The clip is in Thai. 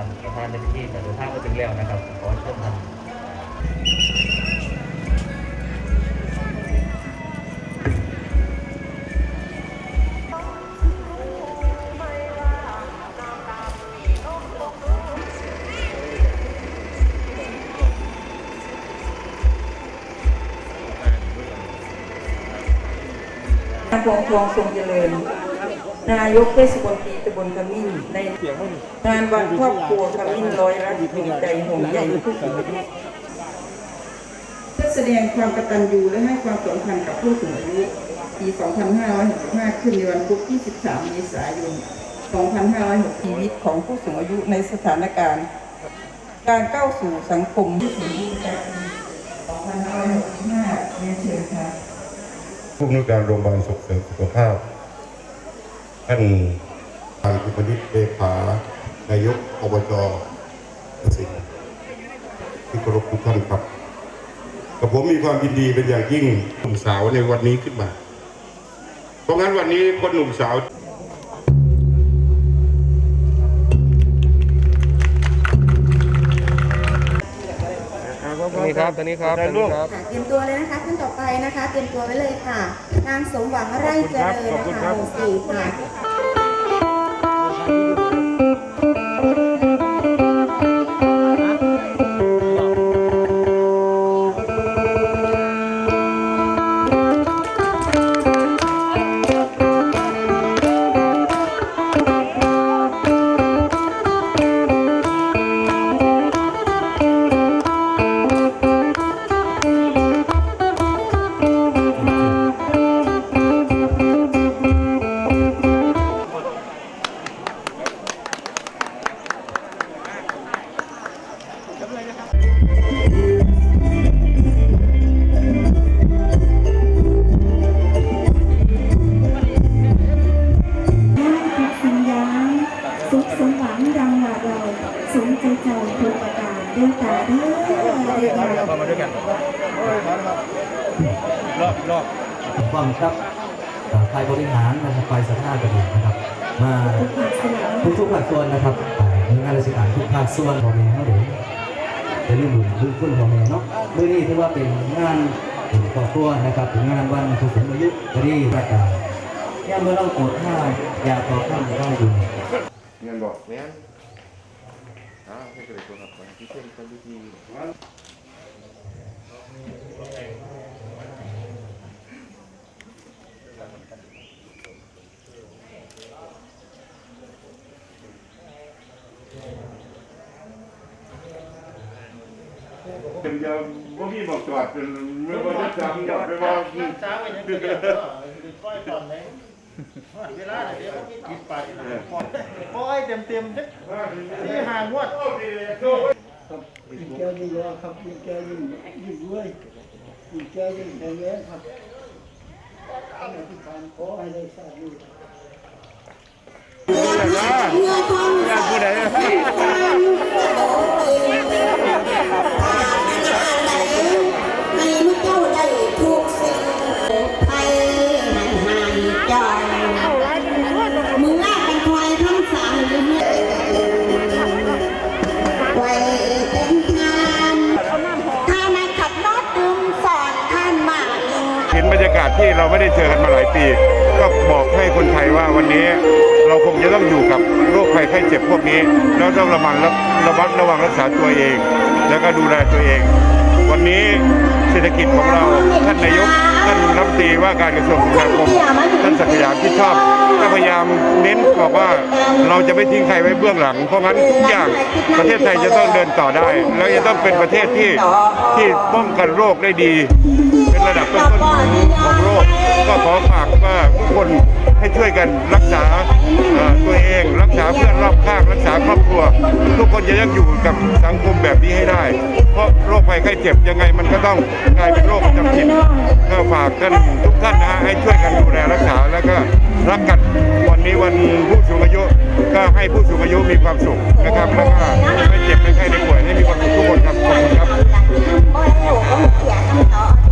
ท่านประธานในพิธีแต่ดินทางมาถึงแล้วนะครับ ขอเชิญท่านนางพวงพวงทรงเจริญ นายกเทศมนตรีตำบลขมิ้นในงานวันครอบครัวขมิ้นร้อยรักภูมิใจห่วงใยผู้สูงอายุเพื่อแสดงความกตัญญูและให้ความสำคัญกับผู้สูงอายุปี 2565 ขึ้นในวันพุธที่ 13 เมษายน 2506ชีวิตของผู้สูงอายุในสถานการณ์ การก้าวสู่สังคมผู้สูงอายุจากปี 2565เรียนเชิญค่ะผู้อำนวยการโรงพยาบาลส่งเสริมสุขภาพ ท่านทางอุปนิตเลขานายกอบจกสิณที่เคารพทุกท่านครับกับผมมีความยินดีเป็นอย่างยิ่งหนุ่มสาวในวันนี้ขึ้นมา เพราะงั้นวันนี้คนหนุ่มสาวตอนนี้ครับตอนนี้ครับตอนนี้ครับค่ะเตรียมตัวเลยนะคะขึ้นต่อไปนะคะ เตรียมตัวไว้เลยค่ะ นางสมหวังไร่เจริญนะคะหมู่สี่ค่ะ สุขสมหวังดังว่าเราสมใจเจ้าทุกประการด้วยตาเด้อเด้อเรามาด้วยกันรอบรอบฟังครับอ่าฝ่ายบริหารนะครับฝ่ายสาธารณสุขนะครับ มาทุกทุกทุกๆภาคส่วนนะครับหน่วยงานราชการทุกภาคส่วนพ่อแม่เขาเดี๋ยวจะรีบหนุนพึ่งคุณพ่อแม่เนาะเมื่อนี้ถือว่าเป็นงานเป็นครอบครัวนะครับเป็นงานวันผู้สูงอายุก็ดีประกาศเนี่เมื่อเราโกดท่าอยากต่อข้ามได้ดู เงินบอกแม่นอ้าวให้เกิดตัวครับที่เช่นคนที่ดี เป็นยาบ่มีบอกจอดเป็นไม่ว่าจะจำจอดไปว่าเช้าไปยังเดียวก้อยตอนไหน เวลาไหนเดี๋ยวก็มีกินไปก้อยเต็มเต็มที่ห่างวัดยิ่งแก้ยิ่งรอครับยิ่งแก้ยิ่งยิ่งรวยยิ่งแก้ยิ่งแข็งแรงครับท่านอธิษฐานขอให้ได้ทราบอยู่ให้ากาศที่เราไม่ได้เจอกันมาหลายปี ก็บอกให้คนไทยว่าวันนี้เราคงจะต้องอยู่กับโรคภัยไข้เจ็บพวกนี้ แล้วต้องระมัดระวังระวังรักษาตัวเอง แล้วก็ดูแลตัวเอง วันนี้เศรษฐกิจของเราท่านนายก ตรีว่าการกระทรวงคมนาคมท่านศักยามที่ชอบก็พยายามเน้นบอกว่าเราจะไม่ทิ้งใครไว้เบื้องหลัง เพราะงั้นทุกอย่างประเทศไทยจะต้องเดินต่อได้ แล้วจะต้องเป็นประเทศที่ที่ป้องกันโรคได้ดี เป็นระดับต้นๆของโลกก็ขอฝากว่าทุกคนให้ช่วยกันรักษาตัวเองรักษาเพื่อนรอบข้างรักษาครอบครัว ทุกคนจะยังอยู่กับสังคมแบบนี้ให้ได้ เพราะโรคภัยไข้เจ็บยังไง ก็ต้องกลายเป็นโรคประจำถิ่นก็ฝากท่านทุกท่านนะฮะให้ช่วยกันดูแลรักษาแล้วก็รักกันวันนี้วันผู้สูงอายุก็ให้ผู้สูงอายุมีความสุขนะครับแล้วก็ไม่เจ็บไม่ไข้ไม่ป่วยให้มีความสุขทุกคนครับขอบคุณครับ